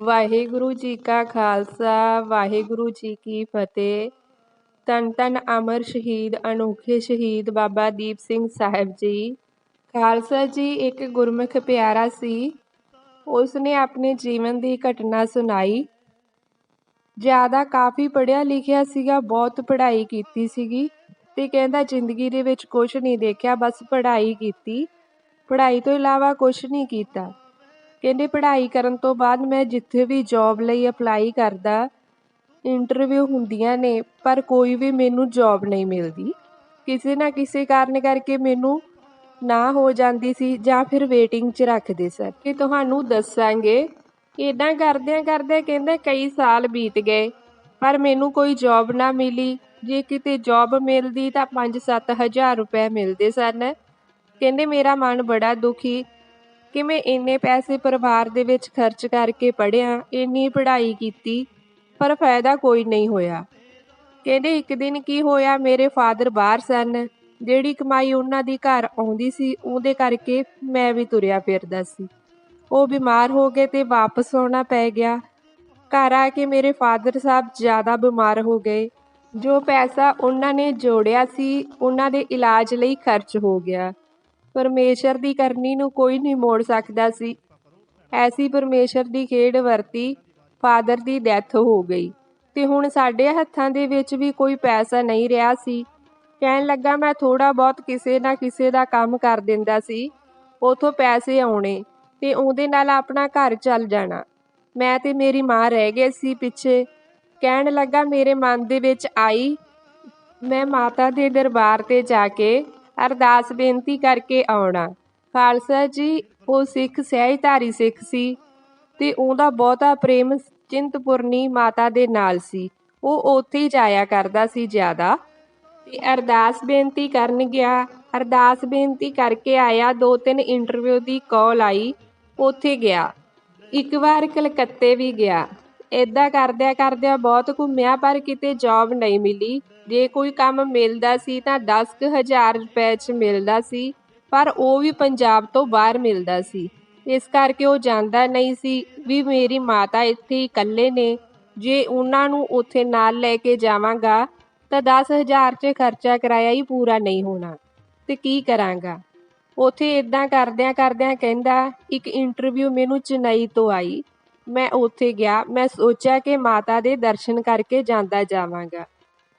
ਵਾਹਿਗੁਰੂ ਜੀ ਕਾ ਖਾਲਸਾ, ਵਾਹਿਗੁਰੂ ਜੀ ਕੀ ਫਤਿਹ। ਤਨ ਤਨ ਅਮਰ ਸ਼ਹੀਦ, ਅਨੋਖੇ ਸ਼ਹੀਦ ਬਾਬਾ ਦੀਪ ਸਿੰਘ ਸਾਹਿਬ ਜੀ। ਖਾਲਸਾ ਜੀ ਇੱਕ ਗੁਰਮੁਖ ਪਿਆਰਾ ਸੀ। ਉਸ ਨੇ ਆਪਣੇ ਜੀਵਨ ਦੀ ਘਟਨਾ ਸੁਣਾਈ। ਜ਼ਿਆਦਾ ਕਾਫੀ ਪੜ੍ਹਿਆ ਲਿਖਿਆ ਸੀਗਾ, ਬਹੁਤ ਪੜ੍ਹਾਈ ਕੀਤੀ ਸੀਗੀ ਤੇ ਕਹਿੰਦਾ ਜ਼ਿੰਦਗੀ ਦੇ ਵਿੱਚ ਕੁਝ ਨਹੀਂ ਦੇਖਿਆ, ਬਸ ਪੜ੍ਹਾਈ ਕੀਤੀ। ਪੜ੍ਹਾਈ ਤੋਂ ਇਲਾਵਾ ਕੁਝ ਨਹੀਂ ਕੀਤਾ। ਕਹਿੰਦੇ ਪੜ੍ਹਾਈ ਕਰਨ ਤੋਂ ਬਾਅਦ ਮੈਂ ਜਿੱਥੇ ਵੀ ਜੋਬ ਲਈ ਅਪਲਾਈ ਕਰਦਾ ਇੰਟਰਵਿਊ ਹੁੰਦੀਆਂ ਨੇ, ਪਰ ਕੋਈ ਵੀ ਮੈਨੂੰ ਜੋਬ ਨਹੀਂ ਮਿਲਦੀ। ਕਿਸੇ ਨਾ ਕਿਸੇ ਕਾਰਨ ਕਰਕੇ ਮੈਨੂੰ ਨਾ ਹੋ ਜਾਂਦੀ ਸੀ ਜਾਂ ਫਿਰ ਵੇਟਿੰਗ 'ਚ ਰੱਖਦੇ ਸਨ। ਕਿ ਤੁਹਾਨੂੰ ਦੱਸਾਂਗੇ ਇਦਾਂ ਕਰਦਿਆਂ ਕਰਦਿਆਂ ਕਹਿੰਦੇ ਕਈ ਸਾਲ ਬੀਤ ਗਏ, ਪਰ ਮੈਨੂੰ ਕੋਈ ਜੌਬ ਨਾ ਮਿਲੀ। ਜੇ ਕਿਤੇ ਜੌਬ ਮਿਲਦੀ ਤਾਂ 5-7 ਹਜ਼ਾਰ ਰੁਪਏ ਮਿਲਦੇ ਸਨ। ਕਹਿੰਦੇ ਮੇਰਾ ਮਨ ਬੜਾ ਦੁਖੀ ਕਿ ਮੈਂ ਇੰਨੇ ਪੈਸੇ ਪਰਿਵਾਰ ਦੇ ਵਿੱਚ ਖਰਚ ਕਰਕੇ ਪੜ੍ਹਿਆ, ਇੰਨੀ ਪੜ੍ਹਾਈ ਕੀਤੀ, ਪਰ ਫਾਇਦਾ ਕੋਈ ਨਹੀਂ ਹੋਇਆ। ਕਹਿੰਦੇ ਇੱਕ ਦਿਨ ਕੀ ਹੋਇਆ, ਮੇਰੇ ਫਾਦਰ ਬਾਹਰ ਸਨ। ਜਿਹੜੀ ਕਮਾਈ ਉਹਨਾਂ ਦੀ ਘਰ ਆਉਂਦੀ ਸੀ, ਉਹਦੇ ਕਰਕੇ ਮੈਂ ਵੀ ਤੁਰਿਆ ਫਿਰਦਾ ਸੀ। ਉਹ ਬਿਮਾਰ ਹੋ ਗਏ ਤੇ ਵਾਪਸ ਆਉਣਾ ਪੈ ਗਿਆ। ਘਰ ਆ ਕੇ ਮੇਰੇ ਫਾਦਰ ਸਾਹਿਬ ਜ਼ਿਆਦਾ ਬਿਮਾਰ ਹੋ ਗਏ। ਜੋ ਪੈਸਾ ਉਹਨਾਂ ਨੇ ਜੋੜਿਆ ਸੀ, ਉਹਨਾਂ ਦੇ ਇਲਾਜ ਲਈ ਖਰਚ ਹੋ ਗਿਆ। ਪਰਮੇਸ਼ਰ ਦੀ ਕਰਨੀ ਨੂੰ ਕੋਈ ਨਹੀਂ ਮੋੜ ਸਕਦਾ ਸੀ। ਐਸੀ ਪਰਮੇਸ਼ਰ ਦੀ ਖੇਡ ਵਰਤੀ, ਫਾਦਰ ਦੀ ਡੈਥ ਹੋ ਗਈ। ਤੇ ਹੁਣ ਸਾਡੇ ਹੱਥਾਂ ਦੇ ਵਿੱਚ ਵੀ ਕੋਈ ਪੈਸਾ ਨਹੀਂ ਰਿਹਾ ਸੀ। ਕਹਿਣ ਲੱਗਾ, ਮੈਂ ਥੋੜਾ ਬਹੁਤ ਕਿਸੇ ਨਾ ਕਿਸੇ ਦਾ ਕੰਮ ਕਰ ਦਿੰਦਾ ਸੀ। ਉਥੋਂ ਪੈਸੇ ਆਉਣੇ ਤੇ ਉਹਦੇ ਨਾਲ ਆਪਣਾ ਘਰ ਚੱਲ ਜਾਣਾ। ਮੈਂ ਤੇ ਮੇਰੀ ਮਾਂ ਰਹਿ ਗਏ ਸੀ ਪਿੱਛੇ। ਕਹਿਣ ਲੱਗਾ, ਮੇਰੇ ਮਨ ਦੇ ਵਿੱਚ ਆਈ, ਮੈਂ ਮਾਤਾ ਦੇ ਦਰਬਾਰ ਤੇ ਜਾ ਕੇ ਅਰਦਾਸ ਬੇਨਤੀ ਕਰਕੇ ਆਉਣਾ। ਖਾਲਸਾ ਜੀ, ਉਹ ਸਿੱਖ ਸਹਿਜਧਾਰੀ ਸਿੱਖ ਸੀ ਤੇ ਉਹਦਾ ਬਹੁਤਾ ਪ੍ਰੇਮ ਚਿੰਤਪੁਰਨੀ ਮਾਤਾ ਦੇ ਨਾਲ ਸੀ। ਉਹ ਉੱਥੇ ਹੀ ਜਾਇਆ ਕਰਦਾ ਸੀ ਜ਼ਿਆਦਾ। ਤੇ ਅਰਦਾਸ ਬੇਨਤੀ ਕਰਨ ਗਿਆ। ਅਰਦਾਸ ਬੇਨਤੀ ਕਰਕੇ ਆਇਆ। ਦੋ ਤਿੰਨ ਇੰਟਰਵਿਊ ਦੀ ਕਾਲ ਆਈ। ਉੱਥੇ ਗਿਆ। ਇੱਕ ਵਾਰ ਕਲਕੱਤੇ ਵੀ ਗਿਆ। ਇਦਾਂ ਕਰਦਿਆਂ ਕਰਦਿਆਂ ਬਹੁਤ ਘੁੰਮਿਆ, ਪਰ ਕਿਤੇ ਜੌਬ ਨਹੀਂ ਮਿਲੀ। ਜੇ ਕੋਈ ਕੰਮ ਮਿਲਦਾ ਸੀ ਤਾਂ 10000 ਰੁਪਏ 'ਚ ਮਿਲਦਾ ਸੀ, ਪਰ ਉਹ ਵੀ ਪੰਜਾਬ ਤੋਂ ਬਾਹਰ ਮਿਲਦਾ ਸੀ। ਇਸ ਕਰਕੇ ਉਹ ਜਾਂਦਾ ਨਹੀਂ ਸੀ। ਵੀ ਮੇਰੀ ਮਾਤਾ ਇੱਥੇ ਇਕੱਲੇ ਨੇ। ਜੇ ਉਹਨਾਂ ਨੂੰ ਉੱਥੇ ਨਾਲ ਲੈ ਕੇ ਜਾਵਾਂਗਾ, ਤਾਂ 10000 'ਚ ਖਰਚਾ ਕਰਾਇਆ ਹੀ ਪੂਰਾ ਨਹੀਂ ਹੋਣਾ। ਤੇ ਕੀ ਕਰਾਂਗਾ? ਉਥੇ ਇਦਾਂ ਕਰਦਿਆਂ ਕਰਦਿਆਂ ਕਹਿੰਦਾ, ਇੱਕ ਇੰਟਰਵਿਊ ਮੈਨੂੰ ਚੇਨਈ ਤੋਂ ਆਈ। ਮੈਂ ਉੱਥੇ ਗਿਆ, ਮੈਂ ਸੋਚਿਆ ਕਿ ਮਾਤਾ ਦੇ ਦਰਸ਼ਨ ਕਰਕੇ ਜਾਂਦਾ ਜਾਵਾਂਗਾ।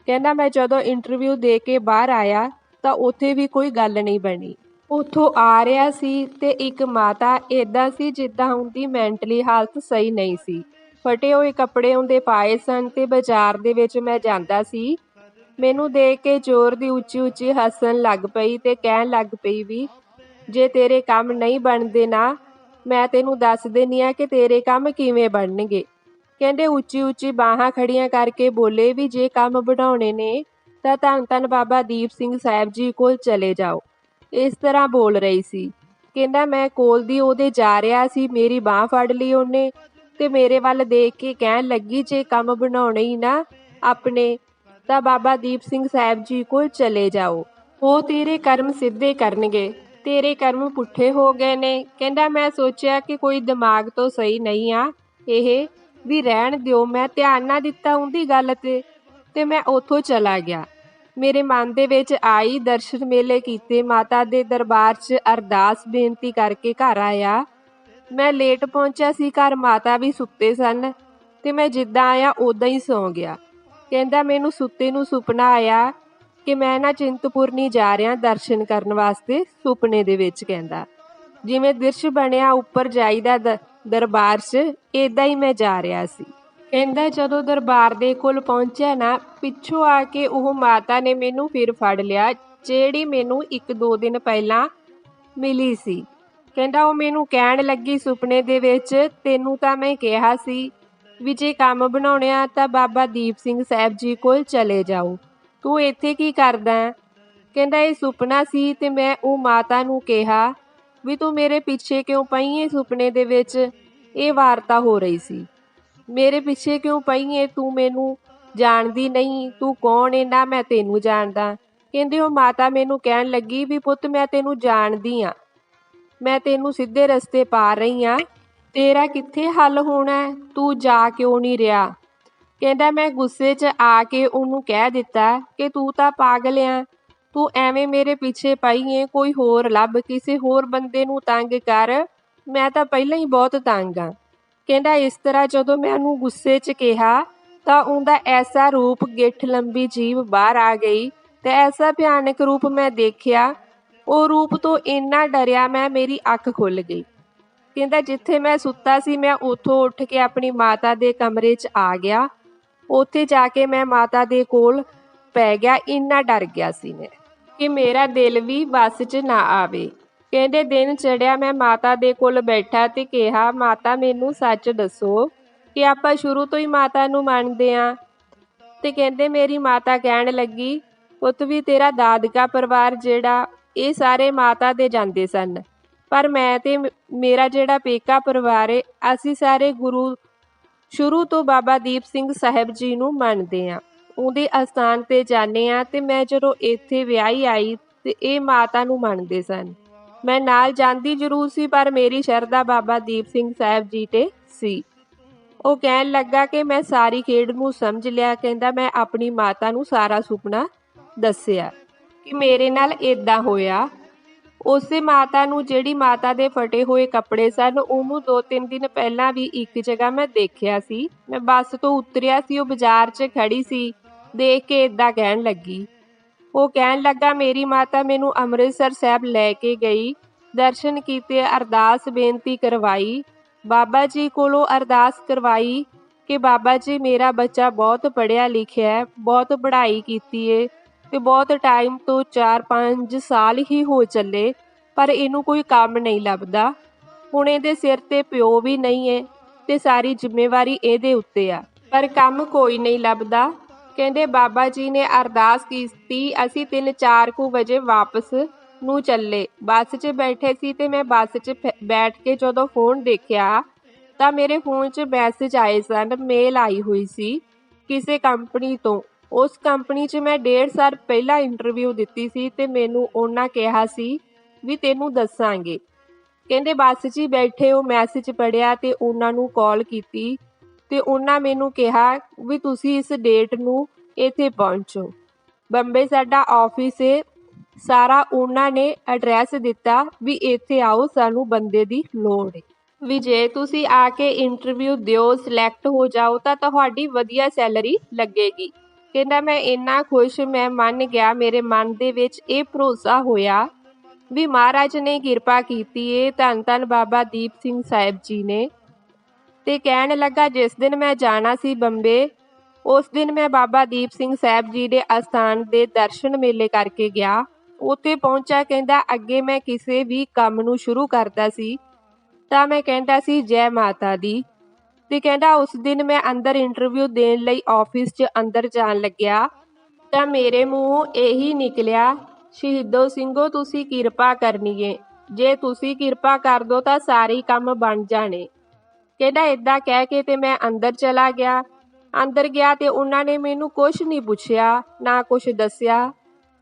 ਕਹਿੰਦਾ, ਮੈਂ ਜਦੋਂ ਇੰਟਰਵਿਊ ਦੇ ਕੇ ਬਾਹਰ ਆਇਆ, ਤਾਂ ਉੱਥੇ ਵੀ ਕੋਈ ਗੱਲ ਨਹੀਂ ਬਣੀ। ਉੱਥੋਂ ਆ ਰਿਹਾ ਸੀ ਤੇ ਇੱਕ ਮਾਤਾ ਇਦਾਂ ਸੀ ਜਿੱਦਾਂ ਉਹਦੀ ਮੈਂਟਲੀ ਹਾਲਤ ਸਹੀ ਨਹੀਂ ਸੀ। ਫਟੇ ਹੋਏ ਕੱਪੜੇ ਉਹਦੇ ਪਾਏ ਸਨ ਤੇ ਬਾਜ਼ਾਰ ਦੇ ਵਿੱਚ ਮੈਂ ਜਾਂਦਾ ਸੀ। ਮੈਨੂੰ ਦੇਖ ਕੇ ਜ਼ੋਰ ਦੀ ਉੱਚੀ ਉੱਚੀ ਹੱਸਣ ਲੱਗ ਪਈ ਤੇ ਕਹਿਣ ਲੱਗ ਪਈ ਵੀ, ਜੇ ਤੇਰੇ ਕੰਮ ਨਹੀਂ ਬਣਦੇ ਨਾ ਮੈਂ ਤੈਨੂੰ ਦੱਸ ਦੇਣੀ ਆ ਕਿ ਤੇਰੇ ਕੰਮ ਕਿਵੇਂ ਬਣਨਗੇ। ਕਹਿੰਦੇ ਉੱਚੀ ਉੱਚੀ ਬਾਹਾਂ ਖੜੀਆਂ ਕਰਕੇ ਬੋਲੇ ਵੀ ਜੇ ਕੰਮ ਬਣਾਉਣੇ ਨੇ, ਤਾਂ ਧੰਨ ਧੰਨ ਬਾਬਾ ਦੀਪ ਸਿੰਘ ਸਾਹਿਬ ਜੀ ਕੋਲ ਚਲੇ ਜਾਓ। ਇਸ ਤਰ੍ਹਾਂ ਬੋਲ ਰਹੀ ਸੀ। ਕਹਿੰਦਾ ਮੈਂ ਕੋਲ ਦੀ ਉਹਦੇ ਜਾ ਰਿਹਾ ਸੀ, ਮੇਰੀ ਬਾਹ ਫੜ ਲਈ ਉਹਨੇ ਤੇ ਮੇਰੇ ਵੱਲ ਦੇਖ ਕੇ ਕਹਿਣ ਲੱਗੀ, ਜੇ ਕੰਮ ਬਣਾਉਣੇ ਹੀ ਨਾ ਆਪਣੇ, ਤਾਂ ਬਾਬਾ ਦੀਪ ਸਿੰਘ ਸਾਹਿਬ ਜੀ ਕੋਲ ਚਲੇ ਜਾਓ। ਉਹ ਤੇਰੇ ਕਰਮ ਸਿੱਧੇ ਕਰਨਗੇ। ਤੇਰੇ ਕਰਮ ਪੁੱਠੇ ਹੋ ਗਏ ਨੇ। ਕਹਿੰਦਾ, ਮੈਂ ਸੋਚਿਆ ਕਿ ਕੋਈ ਦਿਮਾਗ ਤੋਂ ਸਹੀ ਨਹੀਂ ਆ। ਇਹ ਵੀ ਰਹਿਣ ਦਿਓ, ਮੈਂ ਧਿਆਨ ਨਾ ਦਿੱਤਾ ਉਹਦੀ ਗੱਲ ਤੇ ਤੇ ਮੈਂ ਉੱਥੋਂ ਚਲਾ ਗਿਆ। ਮੇਰੇ ਮਨ ਦੇ ਵਿੱਚ ਆਈ ਦਰਸ਼ਨ ਮੇਲੇ ਕੀਤੇ। ਮਾਤਾ ਦੇ ਦਰਬਾਰ 'ਚ ਅਰਦਾਸ ਬੇਨਤੀ ਕਰਕੇ ਘਰ ਆਇਆ। ਮੈਂ ਲੇਟ ਪਹੁੰਚਿਆ ਸੀ, ਘਰ ਮਾਤਾ ਵੀ ਸੁੱਤੇ ਸਨ, ਤੇ ਮੈਂ ਜਿੱਦਾਂ ਆਇਆ ਉਦਾਂ ਹੀ ਸੌਂ ਗਿਆ। ਕਹਿੰਦਾ, ਮੈਨੂੰ ਸੁੱਤੇ ਨੂੰ ਸੁਪਨਾ ਆਇਆ ਕਿ ਮੈਂ ਨਾ ਚਿੰਤਪੁਰਨੀ ਜਾ ਰਿਹਾ ਦਰਸ਼ਨ ਕਰਨ ਵਾਸਤੇ ਸੁਪਨੇ ਦੇ ਵਿੱਚ ਕਹਿੰਦਾ। ਜਿਵੇਂ ਦ੍ਰਿਸ਼ ਬਣਿਆ ਉੱਪਰ ਜਾਈਦਾ ਦਰਬਾਰ 'ਚ ਇਦਾਂ ਹੀ ਮੈਂ ਜਾ ਰਿਹਾ ਸੀ। ਕਹਿੰਦਾ ਜਦੋਂ ਦਰਬਾਰ ਦੇ ਕੋਲ ਪਹੁੰਚਿਆ ਨਾ, ਪਿੱਛੋਂ ਆ ਕੇ ਉਹ ਮਾਤਾ ਨੇ ਮੈਨੂੰ ਫਿਰ ਫੜ ਲਿਆ, ਜਿਹੜੀ ਮੈਨੂੰ ਇੱਕ ਦੋ ਦਿਨ ਪਹਿਲਾਂ ਮਿਲੀ ਸੀ। ਕਹਿੰਦਾ ਉਹ ਮੈਨੂੰ ਕਹਿਣ ਲੱਗੀ ਸੁਪਨੇ ਦੇ ਵਿੱਚ, ਤੈਨੂੰ ਤਾਂ ਮੈਂ ਕਿਹਾ ਸੀ ਵੀ ਜੇ ਕੰਮ ਬਣਾਉਣਿਆ ਤਾਂ ਬਾਬਾ ਦੀਪ ਸਿੰਘ ਸਾਹਿਬ ਜੀ ਕੋਲ ਚਲੇ ਜਾਓ। ਤੂੰ ਇੱਥੇ ਕੀ ਕਰਦਾ ਕਹਿੰਦਾ, ਇਹ ਸੁਪਨਾ ਸੀ ਤੇ ਮੈਂ ਉਹ ਮਾਤਾ ਨੂੰ ਕਿਹਾ ਵੀ ਤੂੰ ਮੇਰੇ ਪਿੱਛੇ ਕਿਉਂ ਪਈ ਏ ਸੁਪਨੇ ਦੇ ਵਿੱਚ? ਇਹ ਵਾਰਤਾ ਹੋ ਰਹੀ ਸੀ। ਮੇਰੇ ਪਿੱਛੇ ਕਿਉਂ ਪਈ ਏ? ਤੂੰ ਮੈਨੂੰ ਜਾਣਦੀ ਨਹੀਂ। ਤੂੰ ਕੌਣ ਏ? ਨਾ ਮੈਂ ਤੈਨੂੰ ਜਾਣਦਾ। ਕਹਿੰਦੇ, ਉਹ ਮਾਤਾ ਮੈਨੂੰ ਕਹਿਣ ਲੱਗੀ ਵੀ ਪੁੱਤ, ਮੈਂ ਤੈਨੂੰ ਜਾਣਦੀ ਆ। ਮੈਂ ਤੈਨੂੰ ਸਿੱਧੇ ਰਸਤੇ ਪਾ ਰਹੀ ਆ। ਤੇਰਾ ਕਿੱਥੇ ਹੱਲ ਹੋਣਾ ਤੂੰ ਜਾ ਕਿਉਂ ਨਹੀਂ ਰਿਹਾ? ਕਹਿੰਦਾ, ਮੈਂ ਗੁੱਸੇ 'ਚ ਆ ਕੇ ਉਹਨੂੰ ਕਹਿ ਦਿੱਤਾ ਕਿ ਤੂੰ ਤਾਂ ਪਾਗਲ ਆਂ। ਤੂੰ ਐਵੇਂ ਮੇਰੇ ਪਿੱਛੇ ਪਈ ਏ, ਕੋਈ ਹੋਰ ਲੱਭ, ਕਿਸੇ ਹੋਰ ਬੰਦੇ ਨੂੰ ਤੰਗ ਕਰ। ਮੈਂ ਤਾਂ ਪਹਿਲਾਂ ਹੀ ਬਹੁਤ ਤੰਗ ਆਂ। ਕਹਿੰਦਾ, ਇਸ ਤਰ੍ਹਾਂ ਜਦੋਂ ਮੈਂ ਉਹਨੂੰ ਗੁੱਸੇ 'ਚ ਕਿਹਾ, ਤਾਂ ਉਹਦਾ ਐਸਾ ਰੂਪ ਗਿੱਠ ਲੰਬੀ ਜੀਭ ਬਾਹਰ ਆ ਗਈ ਤੇ ਐਸਾ ਭਿਆਨਕ ਰੂਪ ਮੈਂ ਦੇਖਿਆ। ਉਹ ਰੂਪ ਤੋਂ ਇੰਨਾ ਡਰਿਆ ਮੈਂ, ਮੇਰੀ ਅੱਖ ਖੁੱਲ ਗਈ। ਕਹਿੰਦਾ, ਜਿੱਥੇ ਮੈਂ ਸੁੱਤਾ ਸੀ, ਮੈਂ ਉੱਥੋਂ ਉੱਠ ਕੇ ਆਪਣੀ ਮਾਤਾ ਦੇ ਕਮਰੇ 'ਚ ਆ ਗਿਆ। ਉੱਥੇ ਜਾ ਕੇ ਮੈਂ ਮਾਤਾ ਦੇ ਕੋਲ ਪੈ ਗਿਆ, ਇੰਨਾ ਡਰ ਗਿਆ ਸੀ ਮੈਂ ਕਿ ਮੇਰਾ ਦਿਲ ਵੀ ਵੱਸ 'ਚ ਨਾ ਆਵੇ। ਕਹਿੰਦੇ ਦਿਨ ਚੜਿਆ ਮੈਂ ਮਾਤਾ ਦੇ ਕੋਲ ਬੈਠਾ ਤੇ ਕਿਹਾ, ਮਾਤਾ, ਮੈਨੂੰ ਸੱਚ ਦੱਸੋ ਕਿ ਆਪਾਂ ਸ਼ੁਰੂ ਤੋਂ ਹੀ ਮਾਤਾ ਨੂੰ ਮੰਨਦੇ ਆਂ? ਤੇ ਕਹਿੰਦੇ ਮੇਰੀ ਮਾਤਾ ਕਹਿਣ ਲੱਗੀ, ਪੁੱਤ ਵੀ ਤੇਰਾ ਦਾਦਕਾ ਪਰਿਵਾਰ ਜਿਹੜਾ, ਇਹ ਸਾਰੇ ਮਾਤਾ ਦੇ ਜਾਂਦੇ ਸਨ। ਪਰ ਮੈਂ ਤੇ ਮੇਰਾ ਜਿਹੜਾ ਪੇਕਾ ਪਰਿਵਾਰ ਏ, ਅਸੀਂ ਸਾਰੇ ਗੁਰੂ ਸ਼ੁਰੂ ਤੋਂ ਬਾਬਾ ਦੀਪ ਸਿੰਘ ਸਾਹਿਬ ਜੀ ਨੂੰ ਮੰਨਦੇ ਆਂ ਉਹਦੇ ਅਸਥਾਨ ਤੇ ਜਾਂਦੇ ਆਂ ਤੇ ਮੈਂ ਜਦੋਂ ਇੱਥੇ ਵਿਆਹੀ ਆਈ ਤੇ ਇਹ ਮਾਤਾ ਨੂੰ ਮੰਨਦੇ ਸਨ। ਮੈਂ ਨਾਲ ਜਾਂਦੀ ਜ਼ਰੂਰ ਸੀ, ਪਰ ਮੇਰੀ ਸ਼ਰਧਾ ਬਾਬਾ ਦੀਪ ਸਿੰਘ ਸਾਹਿਬ ਜੀ ਤੇ ਸੀ। ਉਹ ਕਹਿਣ ਲੱਗਾ ਕਿ ਮੈਂ ਸਾਰੀ ਖੇਡ ਨੂੰ ਸਮਝ ਲਿਆ, ਕਹਿੰਦਾ ਮੈਂ ਆਪਣੀ ਮਾਤਾ ਨੂੰ ਸਾਰਾ ਸੁਪਨਾ ਦੱਸਿਆ ਕਿ ਮੇਰੇ ਨਾਲ ਇਦਾਂ ਹੋਇਆ। ਉਸੇ ਮਾਤਾ ਨੂੰ ਜਿਹੜੀ ਮਾਤਾ ਦੇ ਫਟੇ ਹੋਏ ਕੱਪੜੇ ਸਨ, ਉਹਨੂੰ ਦੋ ਤਿੰਨ ਦਿਨ ਪਹਿਲਾਂ ਵੀ ਇੱਕ ਜਗ੍ਹਾ ਮੈਂ ਦੇਖਿਆ ਸੀ। ਮੈਂ ਬੱਸ ਤੋਂ ਉਤਰਿਆ ਸੀ, ਉਹ ਬਾਜ਼ਾਰ 'ਚ ਖੜੀ ਸੀ, ਦੇਖ ਕੇ ਇਦਾਂ ਕਹਿਣ ਲੱਗੀ। ਉਹ ਕਹਿਣ ਲੱਗਾ, ਮੇਰੀ ਮਾਤਾ ਮੈਨੂੰ ਅੰਮ੍ਰਿਤਸਰ ਸਾਹਿਬ ਲੈ ਕੇ ਗਈ। ਦਰਸ਼ਨ ਕੀਤੇ, ਅਰਦਾਸ ਬੇਨਤੀ ਕਰਵਾਈ। ਬਾਬਾ ਜੀ ਕੋਲੋਂ ਅਰਦਾਸ ਕਰਵਾਈ ਕਿ ਬਾਬਾ ਜੀ ਮੇਰਾ ਬੱਚਾ ਬਹੁਤ ਪੜ੍ਹਿਆ ਲਿਖਿਆ ਹੈ, ਬਹੁਤ ਪੜ੍ਹਾਈ ਕੀਤੀ ਏ। ਤੇ ਬਹੁਤ ਟਾਈਮ ਤੋਂ 4-5 ਸਾਲ ਹੀ ਹੋ ਚੱਲੇ, ਪਰ ਇਹਨੂੰ ਕੋਈ ਕੰਮ ਨਹੀਂ ਲੱਭਦਾ। ਹੁਣ ਇਹਦੇ ਸਿਰ ਤੇ ਪਿਓ ਵੀ ਨਹੀਂ ਹੈ ਤੇ ਸਾਰੀ ਜ਼ਿੰਮੇਵਾਰੀ ਇਹਦੇ ਉੱਤੇ ਆ। ਪਰ ਕੰਮ ਕੋਈ ਨਹੀਂ ਲੱਭਦਾ। ਕਹਿੰਦੇ, ਬਾਬਾ ਜੀ ਨੇ ਅਰਦਾਸ ਕੀਤੀ, ਅਸੀਂ 3-4 ਕੁ ਵਜੇ ਵਾਪਸ ਨੂੰ ਚੱਲੇ। ਬੱਸ 'ਚ ਬੈਠੇ ਸੀ ਤੇ ਮੈਂ ਬੱਸ 'ਚ ਬੈਠ ਕੇ ਜਦੋਂ ਫੋਨ ਦੇਖਿਆ, ਤਾਂ ਮੇਰੇ ਫੋਨ 'ਚ ਮੈਸੇਜ ਆਏ ਸਨ ਮੇਲ ਆਈ ਹੋਈ ਸੀ ਕਿਸੇ ਕੰਪਨੀ ਤੋਂ। ਉਸ ਕੰਪਨੀ 'ਚ ਮੈਂ ਡੇਢ ਸਾਲ ਪਹਿਲਾਂ ਇੰਟਰਵਿਊ ਦਿੱਤੀ ਸੀ ਤੇ ਮੈਨੂੰ ਉਹਨਾਂ ਕਿਹਾ ਸੀ ਵੀ ਤੈਨੂੰ ਦੱਸਾਂਗੇ। ਕਹਿੰਦੇ ਬੱਸ 'ਚ ਹੀ ਬੈਠੇ ਉਹ ਮੈਸੇਜ ਪੜਿਆ ਤੇ ਉਹਨਾਂ ਨੂੰ ਕਾਲ ਕੀਤੀ ਤੇ ਉਹਨਾਂ ਮੈਨੂੰ ਕਿਹਾ ਵੀ ਤੁਸੀਂ ਇਸ ਡੇਟ ਨੂੰ ਇੱਥੇ ਪਹੁੰਚੋ। ਬੰਬੇ ਸਾਡਾ ਆਫਿਸ ਏ, ਸਾਰਾ ਉਹਨਾਂ ਨੇ ਐਡਰੈਸ ਦਿੱਤਾ ਵੀ ਇੱਥੇ ਆਓ, ਸਾਨੂੰ ਬੰਦੇ ਦੀ ਲੋੜ ਏ। ਵੀ ਜੇ ਤੁਸੀਂ ਆ ਕੇ ਇੰਟਰਵਿਊ ਦਿਓ ਸਿਲੈਕਟ ਹੋ ਜਾਓ ਤਾਂ ਤੁਹਾਡੀ ਵਧੀਆ ਸੈਲਰੀ ਲੱਗੇਗੀ। ਕਹਿੰਦਾ, ਮੈਂ ਇੰਨਾ ਖੁਸ਼, ਮੈਂ ਮੰਨ ਗਿਆ, ਮੇਰੇ ਮਨ ਦੇ ਵਿੱਚ ਇਹ ਭਰੋਸਾ ਹੋਇਆ ਵੀ ਮਹਾਰਾਜ ਨੇ ਕਿਰਪਾ ਕੀਤੀ ਏ, ਧੰਨ ਧੰਨ ਬਾਬਾ ਦੀਪ ਸਿੰਘ ਸਾਹਿਬ ਜੀ ਨੇ। ਤੇ ਕਹਿਣ ਲੱਗਾ, ਜਿਸ ਦਿਨ ਮੈਂ ਜਾਣਾ ਸੀ ਬੰਬੇ, ਉਸ ਦਿਨ ਮੈਂ ਬਾਬਾ ਦੀਪ ਸਿੰਘ ਸਾਹਿਬ ਜੀ ਦੇ ਅਸਥਾਨ ਦੇ ਦਰਸ਼ਨ ਮੇਲੇ ਕਰਕੇ ਗਿਆ। ਉੱਥੇ ਪਹੁੰਚਾ, ਕਹਿੰਦਾ, ਅੱਗੇ ਮੈਂ ਕਿਸੇ ਵੀ ਕੰਮ ਨੂੰ ਸ਼ੁਰੂ ਕਰਦਾ ਸੀ, ਤਾਂ ਮੈਂ ਕਹਿੰਦਾ ਸੀ, ਜੈ ਮਾਤਾ ਦੀ। ਤੇ ਕਹਿੰਦਾ ਉਸ ਦਿਨ ਮੈਂ ਅੰਦਰ ਇੰਟਰਵਿਊ ਦੇਣ ਲਈ ਆਫਿਸ 'ਚ ਅੰਦਰ ਜਾਣ ਲੱਗਿਆ, ਤਾਂ ਮੇਰੇ ਮੂੰਹ ਇਹੀ ਨਿਕਲਿਆ, ਸ਼ਹੀਦੋ ਸਿੰਘੋ, ਤੁਸੀਂ ਕਿਰਪਾ ਕਰਨੀ ਏ ਜੇ ਤੁਸੀਂ ਕਿਰਪਾ ਕਰ ਦੋ ਤਾਂ ਸਾਰੇ ਕੰਮ ਬਣ ਜਾਣੇ। ਕਹਿੰਦਾ ਇਦਾਂ ਕਹਿ ਕੇ ਤੇ ਮੈਂ ਅੰਦਰ ਚਲਾ ਗਿਆ। ਅੰਦਰ ਗਿਆ ਤੇ ਉਹਨਾਂ ਨੇ ਮੈਨੂੰ ਕੁਝ ਨਹੀਂ ਪੁੱਛਿਆ, ਨਾ ਕੁਝ ਦੱਸਿਆ।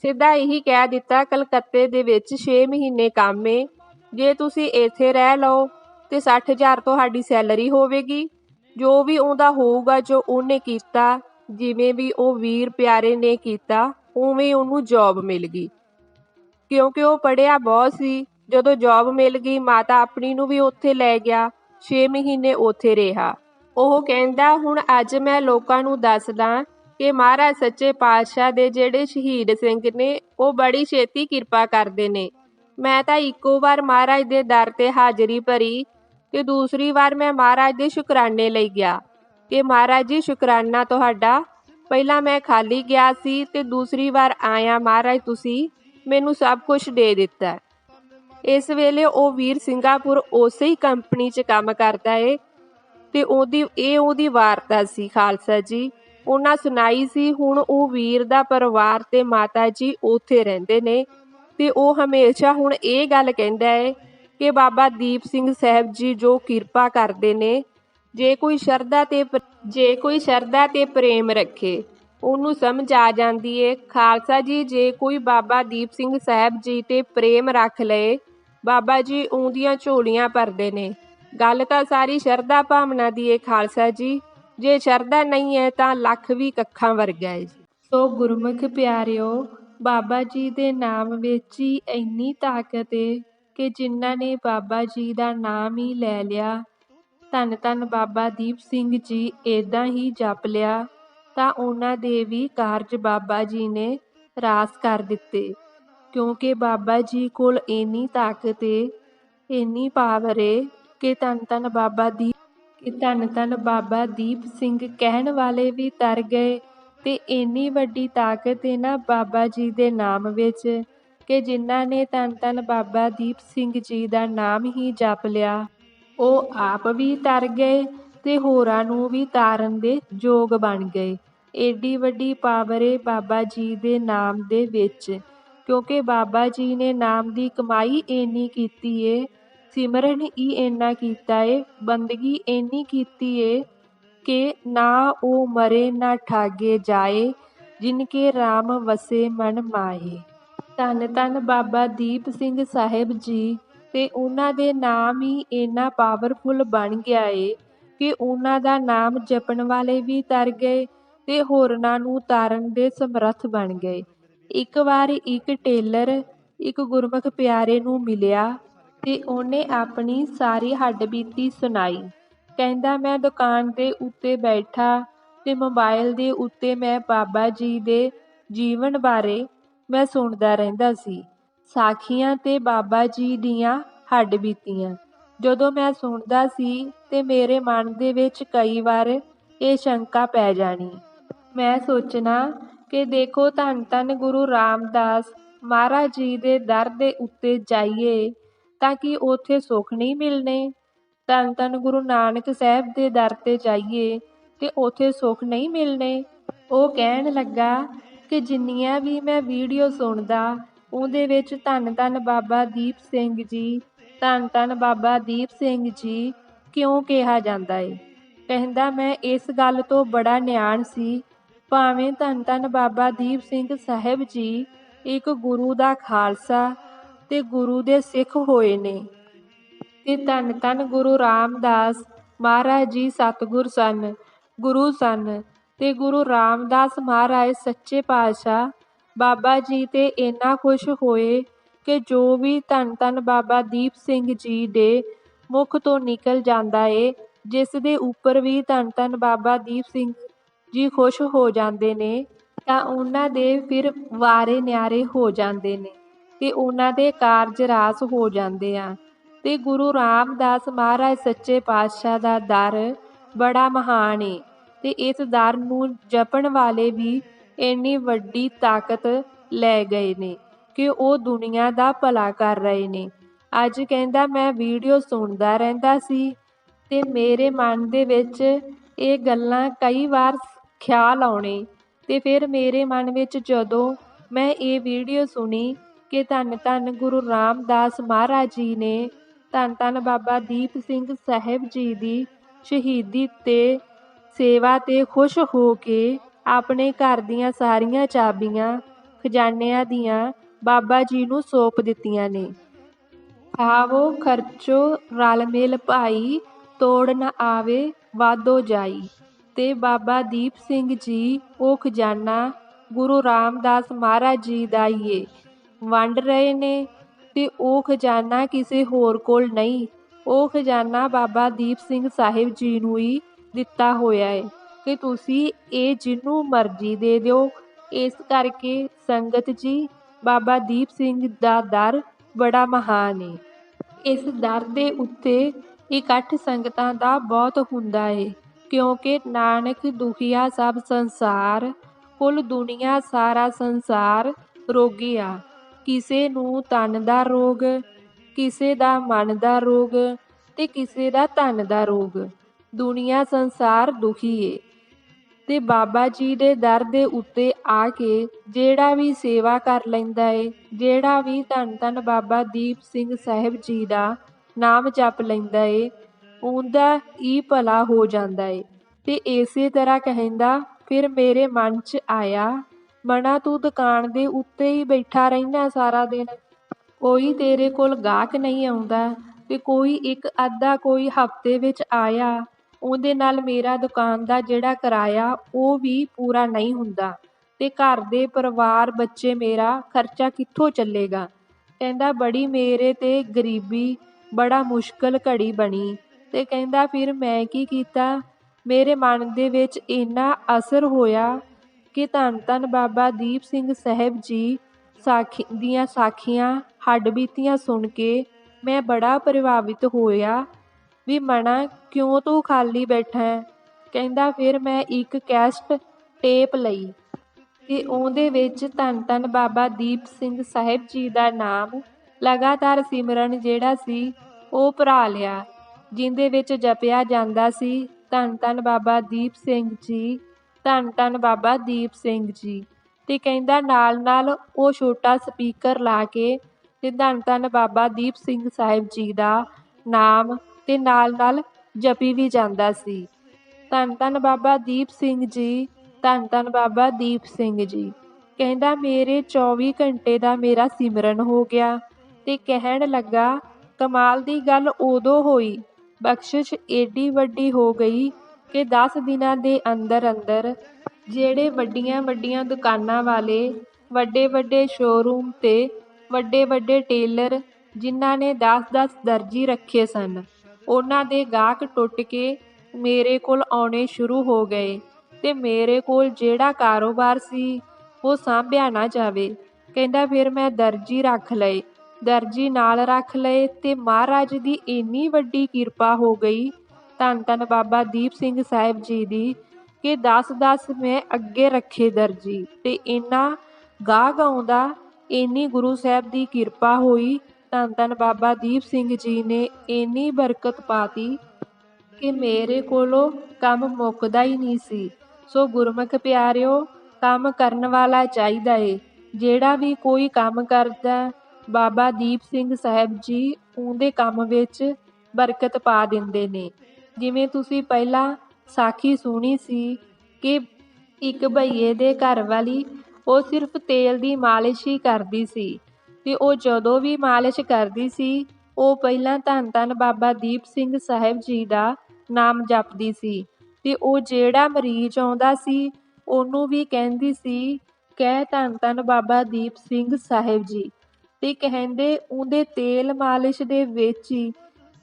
ਸਿੱਧਾ ਇਹੀ ਕਹਿ ਦਿੱਤਾ, ਕਲਕੱਤੇ ਦੇ ਵਿੱਚ 6 ਮਹੀਨੇ ਕੰਮ ਏ। ਜੇ ਤੁਸੀਂ ਇੱਥੇ ਰਹਿ ਲਓ ਤੇ 60000 ਤੁਹਾਡੀ ਸੈਲਰੀ ਹੋਵੇਗੀ। ਜੋ ਵੀ ਉਹਦਾ ਹੋਊਗਾ, ਜੋ ਉਹਨੇ ਕੀਤਾ, ਜਿਵੇਂ ਵੀ ਉਹ ਵੀਰ ਪਿਆਰੇ ਨੇ ਕੀਤਾ, ਉਵੇਂ ਉਹਨੂੰ ਜੌਬ ਮਿਲ ਗਈ। ਕਿਉਂਕਿ ਉਹ ਪੜਿਆ ਬਹੁਤ ਸੀ। ਜਦੋਂ ਜੌਬ ਮਿਲ ਗਈ, ਮਾਤਾ ਆਪਣੀ ਨੂੰ ਵੀ ਉੱਥੇ ਲੈ ਗਿਆ 6 ਮਹੀਨੇ ਉੱਥੇ ਰਿਹਾ। ਉਹ ਕਹਿੰਦਾ, ਹੁਣ ਅੱਜ ਮੈਂ ਲੋਕਾਂ ਨੂੰ ਦੱਸਦਾ ਕਿ ਮਹਾਰਾਜ ਸੱਚੇ ਪਾਤਸ਼ਾਹ ਦੇ ਜਿਹੜੇ ਸ਼ਹੀਦ ਸਿੰਘ ਨੇ, ਉਹ ਬੜੀ ਛੇਤੀ ਕਿਰਪਾ ਕਰਦੇ ਨੇ। ਮੈਂ ਤਾਂ ਇੱਕੋ ਵਾਰ ਮਹਾਰਾਜ ਦੇ ਦਰ ਤੇ ਹਾਜ਼ਰੀ ਭਰੀ ਤੇ ਦੂਸਰੀ ਵਾਰ ਮੈਂ ਮਹਾਰਾਜ ਦੇ ਸ਼ੁਕਰਾਨੇ ਲਈ ਗਿਆ ਕਿ ਮਹਾਰਾਜ ਜੀ, ਸ਼ੁਕਰਾਨਾ ਤੁਹਾਡਾ। ਪਹਿਲਾਂ ਮੈਂ ਖਾਲੀ ਗਿਆ ਸੀ ਤੇ ਦੂਸਰੀ ਵਾਰ ਆਇਆ। ਮਹਾਰਾਜ, ਤੁਸੀਂ ਮੈਨੂੰ ਸਭ ਕੁਝ ਦੇ ਦਿੱਤਾ। ਇਸ ਵੇਲੇ ਉਹ ਵੀਰ ਸਿੰਗਾਪੁਰ ਉਸੇ ਹੀ ਕੰਪਨੀ 'ਚ ਕੰਮ ਕਰਦਾ ਏ ਤੇ ਉਹਦੀ, ਇਹ ਉਹਦੀ ਵਾਰਤਾ ਸੀ ਖਾਲਸਾ ਜੀ। ਉਹਨਾਂ ਸੁਣਾਈ ਸੀ, ਹੁਣ ਉਹ ਵੀਰ ਦਾ ਪਰਿਵਾਰ ਤੇ ਮਾਤਾ ਜੀ ਉੱਥੇ ਰਹਿੰਦੇ ਨੇ ਤੇ ਉਹ ਹਮੇਸ਼ਾ ਹੁਣ ਇਹ ਗੱਲ ਕਹਿੰਦਾ ਏ ਕਿ ਬਾਬਾ ਦੀਪ ਸਿੰਘ ਸਾਹਿਬ ਜੀ ਜੋ ਕਿਰਪਾ ਕਰਦੇ ਨੇ, ਜੇ ਕੋਈ ਸ਼ਰਧਾ ਤੇ ਜੇ ਕੋਈ ਸ਼ਰਧਾ ਤੇ ਪ੍ਰੇਮ ਰੱਖੇ, ਉਹਨੂੰ ਸਮਝ ਆ ਜਾਂਦੀ ਏ। ਖਾਲਸਾ ਜੀ, ਜੇ ਕੋਈ ਬਾਬਾ ਦੀਪ ਸਿੰਘ ਸਾਹਿਬ ਜੀ ਤੇ ਪ੍ਰੇਮ ਰੱਖ ਲਏ, ਬਾਬਾ ਜੀ ਉਹਦੀਆਂ ਝੋਲੀਆਂ ਭਰਦੇ ਨੇ। ਗੱਲ ਤਾਂ ਸਾਰੀ ਸ਼ਰਧਾ ਭਾਵਨਾ ਦੀ ਏ ਖਾਲਸਾ ਜੀ। ਜੇ ਸ਼ਰਧਾ ਨਹੀਂ ਹੈ ਤਾਂ ਲੱਖ ਵੀ ਕੱਖਾਂ ਵਰਗਾ ਏ ਜੀ। ਸੋ ਗੁਰਮੁਖ ਪਿਆਰਿਓ, ਬਾਬਾ ਜੀ ਦੇ ਨਾਮ ਵਿੱਚ ਹੀ ਇੰਨੀ ਤਾਕਤ ਏ ਕਿ ਜਿਨ੍ਹਾਂ ਨੇ ਬਾਬਾ ਜੀ ਦਾ ਨਾਮ ਹੀ ਲੈ ਲਿਆ। ਧੰਨ ਧੰਨ ਬਾਬਾ ਦੀਪ ਸਿੰਘ ਜੀ, ਏਦਾਂ ਹੀ ਜਪ ਲਿਆ। ਤਾਂ ਉਹਨਾਂ ਦੇ ਵੀ ਕਾਰਜ ਬਾਬਾ ਜੀ ਨੇ ਰਾਸ ਕਰ ਦਿੱਤੇ। ਕਿਉਂਕਿ ਬਾਬਾ ਜੀ ਕੋਲ ਇੰਨੀ ਤਾਕਤ ਏ, ਇੰਨੀ ਪਾਵਰ ਏ ਕਿ ਧੰਨ ਧੰਨ ਬਾਬਾ ਦੀ, ਕਿ ਧੰਨ ਧੰਨ ਬਾਬਾ ਦੀਪ ਸਿੰਘ ਕਹਿਣ ਵਾਲੇ ਵੀ ਤਰ ਗਏ। ਤੇ ਇੰਨੀ ਵੱਡੀ ਤਾਕਤ ਏ ਨਾ ਬਾਬਾ ਜੀ ਦੇ ਨਾਮ ਵਿੱਚ। ਕਿ ਜਿਨ੍ਹਾਂ ਨੇ ਧੰਨ ਧੰਨ ਬਾਬਾ ਦੀਪ ਸਿੰਘ ਜੀ ਦਾ ਨਾਮ ਹੀ ਜਪ ਲਿਆ, ਉਹ ਆਪ ਵੀ ਤਰ ਗਏ ਤੇ ਹੋਰਾਂ ਨੂੰ ਵੀ ਤਾਰਨ ਦੇ ਯੋਗ ਬਣ ਗਏ। ਏਡੀ ਵੱਡੀ ਪਾਵਰ ਏ ਬਾਬਾ ਜੀ ਦੇ ਨਾਮ ਦੇ ਵਿੱਚ, ਕਿਉਂਕਿ ਬਾਬਾ ਜੀ ਨੇ ਨਾਮ ਦੀ ਕਮਾਈ ਇੰਨੀ ਕੀਤੀ ਏ, ਸਿਮਰਨ ਹੀ ਇੰਨਾ ਕੀਤਾ ਏ, ਬੰਦਗੀ ਇੰਨੀ ਕੀਤੀ ਏ ਕਿ ਨਾ ਉਹ ਮਰੇ ਨਾ ਠਾਗੇ ਜਾਏ, ਜਿਨ ਕੇ RAM ਵਸੇ ਮਨ ਮਾਏ ਧੰਨ ਧੰਨ ਬਾਬਾ ਦੀਪ ਸਿੰਘ ਸਾਹਿਬ ਜੀ, ਤੇ ਉਹਨਾਂ ਦੇ ਨਾਮ ਹੀ ਇੰਨਾ ਪਾਵਰਫੁਲ ਬਣ ਗਿਆ ਏ ਕਿ ਉਹਨਾਂ ਦਾ ਨਾਮ ਜਪਣ ਵਾਲੇ ਵੀ ਤਰ ਗਏ ਤੇ ਹੋਰਨਾਂ ਨੂੰ ਤਾਰਨ ਦੇ ਸਮਰੱਥ ਬਣ ਗਏ। ਇੱਕ ਵਾਰ ਇੱਕ ਟੇਲਰ ਇੱਕ ਗੁਰਮੁਖ ਪਿਆਰੇ ਨੂੰ ਮਿਲਿਆ ਤੇ ਉਹਨੇ ਆਪਣੀ ਸਾਰੀ ਹੱਡਬੀਤੀ ਸੁਣਾਈ। ਕਹਿੰਦਾ, ਮੈਂ ਦੁਕਾਨ ਦੇ ਉੱਤੇ ਬੈਠਾ ਤੇ ਮੋਬਾਈਲ ਦੇ ਉੱਤੇ ਮੈਂ ਬਾਬਾ ਜੀ ਦੇ ਜੀਵਨ ਬਾਰੇ ਮੈਂ ਸੁਣਦਾ ਰਹਿੰਦਾ ਸੀ। ਸਾਖੀਆਂ ਤੇ ਬਾਬਾ ਜੀ ਦੀਆਂ ਹੱਡ ਬੀਤੀਆਂ। ਜਦੋਂ ਮੈਂ ਸੁਣਦਾ ਸੀ ਤੇ ਮੇਰੇ ਮਨ ਦੇ ਵਿੱਚ ਕਈ ਵਾਰ ਇਹ ਸ਼ੰਕਾ ਪੈ ਜਾਣੀ। ਮੈਂ ਸੋਚਣਾ ਕਿ ਦੇਖੋ ਧੰਨ ਧੰਨ ਗੁਰੂ ਰਾਮਦਾਸ ਮਹਾਰਾਜ ਜੀ ਦੇ ਦਰ ਦੇ ਉੱਤੇ ਜਾਈਏ ਤਾਂ ਕਿ ਉੱਥੇ ਸੁੱਖ ਨਹੀਂ ਮਿਲਨੇ ਧੰਨ ਧੰਨ ਗੁਰੂ ਨਾਨਕ ਸਾਹਿਬ ਦੇ ਦਰ ਤੇ ਜਾਈਏ ਤੇ ਉੱਥੇ ਸੁੱਖ ਨਹੀਂ ਮਿਲਨੇ ਉਹ ਕਹਿਣ ਲੱਗਾ ਕਿ ਜਿੰਨੀਆਂ ਵੀ ਮੈਂ ਵੀਡੀਓ ਸੁਣਦਾ, ਉਹਦੇ ਵਿੱਚ ਧੰਨ ਧੰਨ ਬਾਬਾ ਦੀਪ ਸਿੰਘ ਜੀ, ਧੰਨ ਧੰਨ ਬਾਬਾ ਦੀਪ ਸਿੰਘ ਜੀ ਕਿਉਂ ਕਿਹਾ ਜਾਂਦਾ ਏ? ਕਹਿੰਦਾ, ਮੈਂ ਇਸ ਗੱਲ ਤੋਂ ਬੜਾ ਨਿਆਣ ਸੀ। ਭਾਵੇਂ ਧੰਨ ਧੰਨ ਬਾਬਾ ਦੀਪ ਸਿੰਘ ਸਾਹਿਬ ਜੀ ਇੱਕ ਗੁਰੂ ਦਾ ਖਾਲਸਾ ਤੇ ਗੁਰੂ ਦੇ ਸਿੱਖ ਹੋਏ ਨੇ ਤੇ ਧੰਨ ਧੰਨ ਗੁਰੂ ਰਾਮਦਾਸ ਮਹਾਰਾਜ ਜੀ ਸਤਿਗੁਰ ਸਨ, ਗੁਰੂ ਸਨ ਤੇ ਗੁਰੂ ਰਾਮਦਾਸ ਮਹਾਰਾਜ ਸੱਚੇ ਪਾਤਸ਼ਾਹ ਬਾਬਾ ਜੀ ਤੇ ਇੰਨਾ ਖੁਸ਼ ਹੋਏ ਕਿ ਜੋ ਵੀ ਧੰਨ ਧੰਨ ਬਾਬਾ ਦੀਪ ਸਿੰਘ ਜੀ ਦੇ ਮੁਖ ਤੋਂ ਨਿਕਲ ਜਾਂਦਾ ਏ, ਜਿਸ ਦੇ ਉੱਪਰ ਵੀ ਧੰਨ ਧੰਨ ਬਾਬਾ ਦੀਪ ਸਿੰਘ ਜੀ ਖੁਸ਼ ਹੋ ਜਾਂਦੇ ਨੇ, ਤਾਂ ਉਹਨਾਂ ਦੇ ਫਿਰ ਵਾਰੇ ਨਿਆਰੇ ਹੋ ਜਾਂਦੇ ਨੇ ਤੇ ਉਹਨਾਂ ਦੇ ਕਾਰਜ ਰਾਸ ਹੋ ਜਾਂਦੇ ਆ। ਤੇ ਗੁਰੂ ਰਾਮਦਾਸ ਮਹਾਰਾਜ ਸੱਚੇ ਪਾਤਸ਼ਾਹ ਦਾ ਦਰ ਬੜਾ ਮਹਾਨ ਏ। ਤੇ ਇਸ ਦਰ ਨੂੰ ਜਪਣ ਵਾਲੇ ਵੀ ਇੰਨੀ ਵੱਡੀ ਤਾਕਤ ਲੈ ਗਏ ਨੇ ਕਿ ਉਹ ਦੁਨੀਆ ਦਾ ਭਲਾ ਕਰ ਰਹੇ ਨੇ। ਅੱਜ ਕਹਿੰਦਾ, ਮੈਂ ਵੀਡੀਓ ਸੁਣਦਾ ਰਹਿੰਦਾ ਸੀ ਤੇ ਮੇਰੇ ਮਨ ਦੇ ਵਿੱਚ ਇਹ ਗੱਲਾਂ ਕਈ ਵਾਰ ਖਿਆਲ ਆਉਣੇ ਤੇ ਫਿਰ ਮੇਰੇ ਮਨ ਵਿੱਚ ਜਦੋਂ ਮੈਂ ਇਹ ਵੀਡੀਓ ਸੁਣੀ ਕਿ ਧੰਨ ਧੰਨ ਗੁਰੂ ਰਾਮਦਾਸ ਮਹਾਰਾਜ ਜੀ ਨੇ ਧੰਨ ਧੰਨ ਬਾਬਾ ਦੀਪ ਸਿੰਘ ਸਾਹਿਬ ਜੀ ਦੀ ਸ਼ਹੀਦੀ ਤੇ ਸੇਵਾ ਤੇ ਖੁਸ਼ ਹੋ ਕੇ ਆਪਣੇ ਘਰ ਦੀਆਂ ਸਾਰੀਆਂ ਚਾਬੀਆਂ ਖਜ਼ਾਨਿਆਂ ਦੀਆਂ ਬਾਬਾ ਜੀ ਨੂੰ ਸੌਂਪ ਦਿੱਤੀਆਂ ਨੇ। ਖਾਵੋ ਖਰਚੋ ਰਲ ਮਿਲ ਭਾਈ, ਤੋੜ ਨਾ ਆਵੇ ਵਾਧੋ ਜਾਈ। ਤੇ ਬਾਬਾ ਦੀਪ ਸਿੰਘ ਜੀ, ਉਹ ਖਜ਼ਾਨਾ ਗੁਰੂ ਰਾਮਦਾਸ ਮਹਾਰਾਜ ਜੀ ਦਾ ਹੀ ਏ। ਵੰਡ ਰਹੇ ਨੇ ਤੇ ਉਹ ਖਜ਼ਾਨਾ ਕਿਸੇ ਹੋਰ ਕੋਲ ਨਹੀਂ। ਉਹ ਖਜ਼ਾਨਾ ਬਾਬਾ ਦੀਪ ਸਿੰਘ ਸਾਹਿਬ ਜੀ ਨੂੰ ਹੀ ਦਿੱਤਾ ਹੋਇਆ ਹੈ ਕਿ ਤੁਸੀਂ ਇਹ ਜਿਹਨੂੰ ਮਰਜ਼ੀ ਦੇ ਦਿਓ। ਇਸ ਕਰਕੇ ਸੰਗਤ ਜੀ, ਬਾਬਾ ਦੀਪ ਸਿੰਘ ਦਾ ਦਰ ਬੜਾ ਮਹਾਨ ਹੈ ਇਸ ਦਰ ਦੇ ਉੱਤੇ ਇਕੱਠ ਸੰਗਤਾਂ ਦਾ ਬਹੁਤ ਹੁੰਦਾ ਹੈ ਕਿਉਂਕਿ ਨਾਨਕ ਦੁਖੀਆ ਸਭ ਸੰਸਾਰ, ਕੁੱਲ ਦੁਨੀਆ ਸਾਰਾ ਸੰਸਾਰ ਰੋਗੀ ਆ। ਕਿਸੇ ਨੂੰ ਤਨ ਦਾ ਰੋਗ, ਕਿਸੇ ਦਾ ਮਨ ਦਾ ਰੋਗ ਤੇ ਕਿਸੇ ਦਾ ਧਨ ਦਾ ਰੋਗ। ਦੁਨੀਆ ਸੰਸਾਰ ਦੁਖੀ ਏ। ਤੇ ਬਾਬਾ ਜੀ ਦੇ ਦਰ ਦੇ ਉੱਤੇ ਆ ਕੇ ਜਿਹੜਾ ਵੀ ਸੇਵਾ ਕਰ ਲੈਂਦਾ ਏ, ਜਿਹੜਾ ਵੀ ਧੰਨ ਧੰਨ ਬਾਬਾ ਦੀਪ ਸਿੰਘ ਸਾਹਿਬ ਜੀ ਦਾ ਨਾਮ ਜਪ ਲੈਂਦਾ ਏ, ਉਹਦਾ ਹੀ ਭਲਾ ਹੋ ਜਾਂਦਾ ਏ। ਤੇ ਇਸੇ ਤਰ੍ਹਾਂ ਕਹਿੰਦਾ, ਫਿਰ ਮੇਰੇ ਮਨ 'ਚ ਆਇਆ ਮਣਾ ਤੂੰ ਦੁਕਾਨ ਦੇ ਉੱਤੇ ਹੀ ਬੈਠਾ ਰਹਿਣਾ ਸਾਰਾ ਦਿਨ। ਕੋਈ ਤੇਰੇ ਕੋਲ ਗਾਹਕ ਨਹੀਂ ਆਉਂਦਾ ਤੇ ਕੋਈ ਇੱਕ ਅੱਧਾ ਕੋਈ ਹਫ਼ਤੇ ਵਿੱਚ ਆਇਆ ਉਹਦੇ ਨਾਲ ਮੇਰਾ ਦੁਕਾਨ ਦਾ ਜਿਹੜਾ ਕਿਰਾਇਆ ਉਹ ਵੀ ਪੂਰਾ ਨਹੀਂ ਹੁੰਦਾ ਅਤੇ ਘਰ ਦੇ ਪਰਿਵਾਰ ਬੱਚੇ ਮੇਰਾ ਖਰਚਾ ਕਿੱਥੋਂ ਚੱਲੇਗਾ? ਕਹਿੰਦਾ, ਬੜੀ ਮੇਰੇ ਤੇ ਗਰੀਬੀ, ਬੜਾ ਮੁਸ਼ਕਲ ਘੜੀ ਬਣੀ। ਅਤੇ ਕਹਿੰਦਾ, ਫਿਰ ਮੈਂ ਕੀ ਕੀਤਾ? ਮੇਰੇ ਮਨ ਦੇ ਵਿੱਚ ਇੰਨਾ ਅਸਰ ਹੋਇਆ ਕਿ ਧੰਨ ਧੰਨ ਬਾਬਾ ਦੀਪ ਸਿੰਘ ਸਾਹਿਬ ਜੀ ਸਾਖੀ, ਦੀਆਂ ਸਾਖੀਆਂ, ਹੱਡ ਬੀਤੀਆਂ ਸੁਣ ਕੇ ਮੈਂ ਬੜਾ ਪ੍ਰਭਾਵਿਤ ਹੋਇਆ ਵੀ ਮਣਾ ਕਿਉਂ ਤੂੰ ਖਾਲੀ ਬੈਠਾ ਹੈ? ਕਹਿੰਦਾ ਫਿਰ ਮੈਂ ਇੱਕ ਕੈਸਟ ਟੇਪ ਲਈ ਤੇ ਉਹਦੇ ਵਿੱਚ ਧੰਨ ਧੰਨ ਬਾਬਾ ਦੀਪ ਸਿੰਘ ਸਾਹਿਬ ਜੀ ਦਾ ਨਾਮ ਲਗਾਤਾਰ ਸਿਮਰਨ ਜਿਹੜਾ ਸੀ ਉਹ ਭਰਾ ਲਿਆ, ਜਿੰਦੇ ਵਿੱਚ ਜਪਿਆ ਜਾਂਦਾ ਸੀ, ਧੰਨ ਧੰਨ ਬਾਬਾ ਦੀਪ ਸਿੰਘ ਜੀ, ਧੰਨ ਧੰਨ ਬਾਬਾ ਦੀਪ ਸਿੰਘ ਜੀ ਤੇ ਕਹਿੰਦਾ ਨਾਲ ਨਾਲ ਉਹ ਛੋਟਾ ਸਪੀਕਰ ਲਾ ਕੇ ਤੇ ਧੰਨ ਧੰਨ ਬਾਬਾ ਦੀਪ ਸਿੰਘ ਸਾਹਿਬ ਜੀ ਦਾ ਨਾਮ ਤੇ ਨਾਲ ਨਾਲ ਜਪੀ ਵੀ ਜਾਂਦਾ ਸੀ। ਧੰਨ ਧੰਨ ਬਾਬਾ ਦੀਪ ਸਿੰਘ ਜੀ, ਧੰਨ ਧੰਨ ਬਾਬਾ ਦੀਪ ਸਿੰਘ ਜੀ, ਕਹਿੰਦਾ, ਮੇਰੇ 24 ਘੰਟੇ ਦਾ ਮੇਰਾ ਸਿਮਰਨ ਹੋ ਗਿਆ ਤੇ ਕਹਿਣ ਲੱਗਾ, ਕਮਾਲ ਦੀ ਗੱਲ ਉਦੋਂ ਹੋਈ, ਬਖਸ਼ਿਸ਼ ਏਡੀ ਵੱਡੀ ਹੋ ਗਈ ਕਿ 10 ਦਿਨਾਂ ਦੇ ਅੰਦਰ ਅੰਦਰ ਜਿਹੜੇ ਵੱਡੀਆਂ ਵੱਡੀਆਂ ਦੁਕਾਨਾਂ ਵਾਲੇ, ਵੱਡੇ ਵੱਡੇ ਸ਼ੋਰੂਮ ਤੇ ਵੱਡੇ ਵੱਡੇ ਟੇਲਰ ਜਿਨ੍ਹਾਂ ਨੇ 10-10 ਦਰਜੀ ਰੱਖੇ ਸਨ ਉਹਨਾਂ ਦੇ ਗਾਹਕ ਟੁੱਟ ਕੇ ਮੇਰੇ ਕੋਲ ਆਉਣੇ ਸ਼ੁਰੂ ਹੋ ਗਏ ਤੇ ਮੇਰੇ ਕੋਲ ਜਿਹੜਾ ਕਾਰੋਬਾਰ ਸੀ, ਉਹ ਸਾਂਭਿਆ ਨਾ ਜਾਵੇ। ਕਹਿੰਦਾ, ਫਿਰ ਮੈਂ ਦਰਜੀ ਰੱਖ ਲਏ। ਦਰਜੀ ਨਾਲ ਰੱਖ ਲਏ ਤੇ ਮਹਾਰਾਜ ਦੀ ਇੰਨੀ ਵੱਡੀ ਕਿਰਪਾ ਹੋ ਗਈ, ਧੰਨ ਧੰਨ ਬਾਬਾ ਦੀਪ ਸਿੰਘ ਸਾਹਿਬ ਜੀ ਦੀ, ਕਿ 10-10 ਮੈਂ ਅੱਗੇ ਰੱਖੇ ਦਰਜੀ ਤੇ ਇੰਨਾ ਗਾਹਕ ਆਉਂਦਾ, ਇੰਨੀ ਗੁਰੂ ਸਾਹਿਬ ਦੀ ਕਿਰਪਾ ਹੋਈ ਧੰਨ ਧੰਨ ਬਾਬਾ ਦੀਪ ਸਿੰਘ ਜੀ ਨੇ ਇੰਨੀ ਬਰਕਤ ਪਾਤੀ ਕਿ ਮੇਰੇ ਕੋਲੋਂ ਕੰਮ ਮੁੱਕਦਾ ਹੀ ਨਹੀਂ ਸੀ। ਸੋ ਗੁਰਮੁਖ ਪਿਆਰਿਓ, ਕੰਮ ਕਰਨ ਵਾਲਾ ਚਾਹੀਦਾ ਏ। ਜਿਹੜਾ ਵੀ ਕੋਈ ਕੰਮ ਕਰਦਾ, ਬਾਬਾ ਦੀਪ ਸਿੰਘ ਸਾਹਿਬ ਜੀ ਉਹਦੇ ਕੰਮ ਵਿੱਚ ਬਰਕਤ ਪਾ ਦਿੰਦੇ ਨੇ। ਜਿਵੇਂ ਤੁਸੀਂ ਪਹਿਲਾਂ ਸਾਖੀ ਸੁਣੀ ਸੀ ਕਿ ਇੱਕ ਭਈਏ ਦੇ ਘਰ ਵਾਲੀ ਉਹ ਸਿਰਫ ਤੇਲ ਦੀ ਮਾਲਿਸ਼ ਹੀ ਕਰਦੀ ਸੀ। ਤੇ ਉਹ ਜਦੋਂ ਵੀ ਮਾਲਿਸ਼ ਕਰਦੀ ਸੀ, ਉਹ ਪਹਿਲਾਂ ਧੰਨ ਧੰਨ ਬਾਬਾ ਦੀਪ ਸਿੰਘ ਸਾਹਿਬ ਜੀ ਦਾ ਨਾਮ ਜਪਦੀ ਸੀ ਤੇ ਉਹ ਜਿਹੜਾ ਮਰੀਜ਼ ਆਉਂਦਾ ਸੀ, ਉਹਨੂੰ ਵੀ ਕਹਿੰਦੀ ਸੀ, ਕਹਿ ਧੰਨ ਧੰਨ ਬਾਬਾ ਦੀਪ ਸਿੰਘ ਸਾਹਿਬ ਜੀ। ਤੇ ਕਹਿੰਦੇ ਉਹਦੇ ਤੇਲ ਮਾਲਿਸ਼ ਦੇ ਵਿੱਚ ਹੀ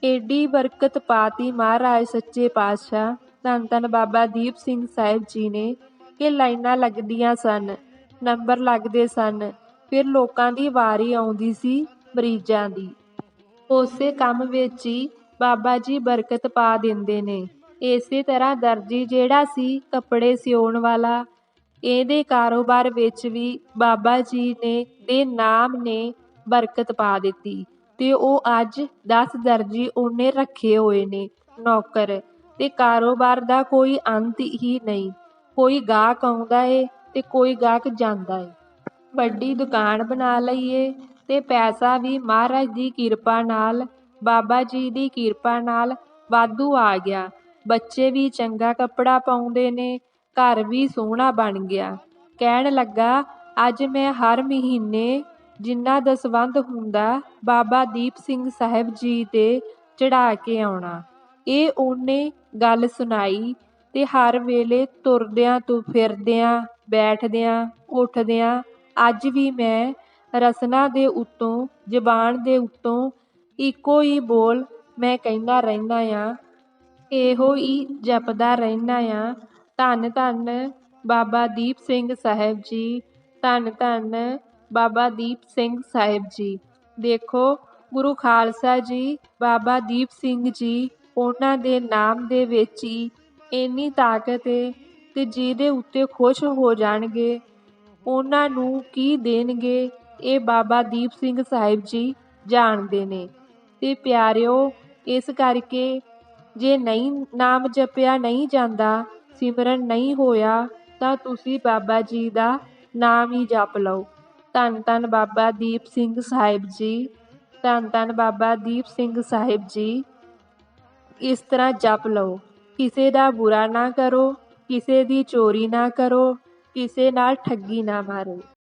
ਏਡੀ ਬਰਕਤ ਪਾਤੀ ਮਹਾਰਾਜ ਸੱਚੇ ਪਾਤਸ਼ਾਹ, ਧੰਨ ਧੰਨ ਬਾਬਾ ਦੀਪ ਸਿੰਘ ਸਾਹਿਬ ਜੀ ਨੇ, ਕਿ ਲਾਈਨਾਂ ਲੱਗਦੀਆਂ ਸਨ, ਨੰਬਰ ਲੱਗਦੇ ਸਨ। ਫਿਰ ਲੋਕਾਂ ਦੀ ਵਾਰੀ ਆਉਂਦੀ ਸੀ ਮਰੀਜ਼ਾਂ ਦੀ। ਉਸੇ ਕੰਮ ਵਿੱਚ ਹੀ ਬਾਬਾ ਜੀ ਬਰਕਤ ਪਾ ਦਿੰਦੇ ਨੇ। ਇਸੇ ਤਰ੍ਹਾਂ ਦਰਜੀ ਜਿਹੜਾ ਸੀ ਕੱਪੜੇ ਸਿਉਣ ਵਾਲਾ, ਇਹਦੇ ਕਾਰੋਬਾਰ ਵਿੱਚ ਵੀ ਬਾਬਾ ਜੀ ਨੇ, ਦੇ ਨਾਮ ਨੇ ਬਰਕਤ ਪਾ ਦਿੱਤੀ ਤੇ ਉਹ ਅੱਜ 10 ਦਰਜੀ ਉਹਨੇ ਰੱਖੇ ਹੋਏ ਨੇ ਨੌਕਰ ਤੇ ਕਾਰੋਬਾਰ ਦਾ ਕੋਈ ਅੰਤ ਹੀ ਨਹੀਂ। ਕੋਈ ਗਾਹਕ ਆਉਂਦਾ ਏ ਤੇ ਕੋਈ ਗਾਹਕ ਜਾਂਦਾ ਏ। ਵੱਡੀ ਦੁਕਾਨ ਬਣਾ ਲਈਏ ਅਤੇ ਪੈਸਾ ਵੀ ਮਹਾਰਾਜ ਦੀ ਕਿਰਪਾ ਨਾਲ, ਬਾਬਾ ਜੀ ਦੀ ਕਿਰਪਾ ਨਾਲ ਵਾਧੂ ਆ ਗਿਆ। ਬੱਚੇ ਵੀ ਚੰਗਾ ਕੱਪੜਾ ਪਾਉਂਦੇ ਨੇ, ਘਰ ਵੀ ਸੋਹਣਾ ਬਣ ਗਿਆ। ਕਹਿਣ ਲੱਗਾ, ਅੱਜ ਮੈਂ ਹਰ ਮਹੀਨੇ ਜਿੰਨਾ ਦਸਵੰਧ ਹੁੰਦਾ, ਬਾਬਾ ਦੀਪ ਸਿੰਘ ਸਾਹਿਬ ਜੀ ਤੇ ਚੜਾ ਕੇ ਆਉਣਾ। ਇਹ ਉਹਨੇ ਗੱਲ ਸੁਣਾਈ ਤੇ ਹਰ ਵੇਲੇ ਤੁਰਦਿਆਂ ਤੋਂ ਫਿਰਦਿਆਂ, ਬੈਠਦਿਆਂ, ਉੱਠਦਿਆਂ ਅੱਜ ਵੀ ਮੈਂ ਰਸਨਾ ਦੇ ਉੱਤੋਂ, ਜ਼ਬਾਨ ਦੇ ਉੱਤੋਂ ਇੱਕੋ ਹੀ ਬੋਲ ਮੈਂ ਕਹਿੰਦਾ ਰਹਿੰਦਾ ਆ। ਇਹੋ ਹੀ ਜਪਦਾ ਰਹਿੰਦਾ ਆ। ਧੰਨ ਧੰਨ ਬਾਬਾ ਦੀਪ ਸਿੰਘ ਸਾਹਿਬ ਜੀ, ਧੰਨ ਧੰਨ ਬਾਬਾ ਦੀਪ ਸਿੰਘ ਸਾਹਿਬ ਜੀ। ਦੇਖੋ, ਗੁਰੂ ਖਾਲਸਾ ਜੀ, ਬਾਬਾ ਦੀਪ ਸਿੰਘ ਜੀ, ਉਹਨਾਂ ਦੇ ਨਾਮ ਦੇ ਵਿੱਚ ਹੀ ਇੰਨੀ ਤਾਕਤ ਹੈ ਤੇ ਜਿਹਦੇ ਉੱਤੇ ਖੁਸ਼ ਹੋ ਜਾਣਗੇ ਉਹਨਾਂ ਨੂੰ ਕੀ ਦੇਣਗੇ? ਇਹ ਬਾਬਾ ਦੀਪ ਸਿੰਘ ਸਾਹਿਬ ਜੀ ਜਾਣਦੇ ਨੇ। ਤੇ ਪਿਆਰਿਓ, ਇਸ ਕਰਕੇ ਜੇ ਨਹੀਂ ਨਾਮ ਜਪਿਆ ਨਹੀਂ ਜਾਂਦਾ, ਸਿਮਰਨ ਨਹੀਂ ਹੋਇਆ, ਤਾਂ ਤੁਸੀਂ ਬਾਬਾ ਜੀ ਦਾ ਨਾਮ ਹੀ ਜਪ ਲਓ। ਧੰਨ ਧੰਨ ਬਾਬਾ ਦੀਪ ਸਿੰਘ ਸਾਹਿਬ ਜੀ, ਧੰਨ ਧੰਨ ਬਾਬਾ ਦੀਪ ਸਿੰਘ ਸਾਹਿਬ ਜੀ, ਇਸ ਤਰ੍ਹਾਂ ਜਪ ਲਓ। ਕਿਸੇ ਦਾ ਬੁਰਾ ਨਾ ਕਰੋ, ਕਿਸੇ ਦੀ ਚੋਰੀ ਨਾ ਕਰੋ ਕਿਸੇ ਨਾਲ ਠੱਗੀ ਨਾ ਮਾਰੋ।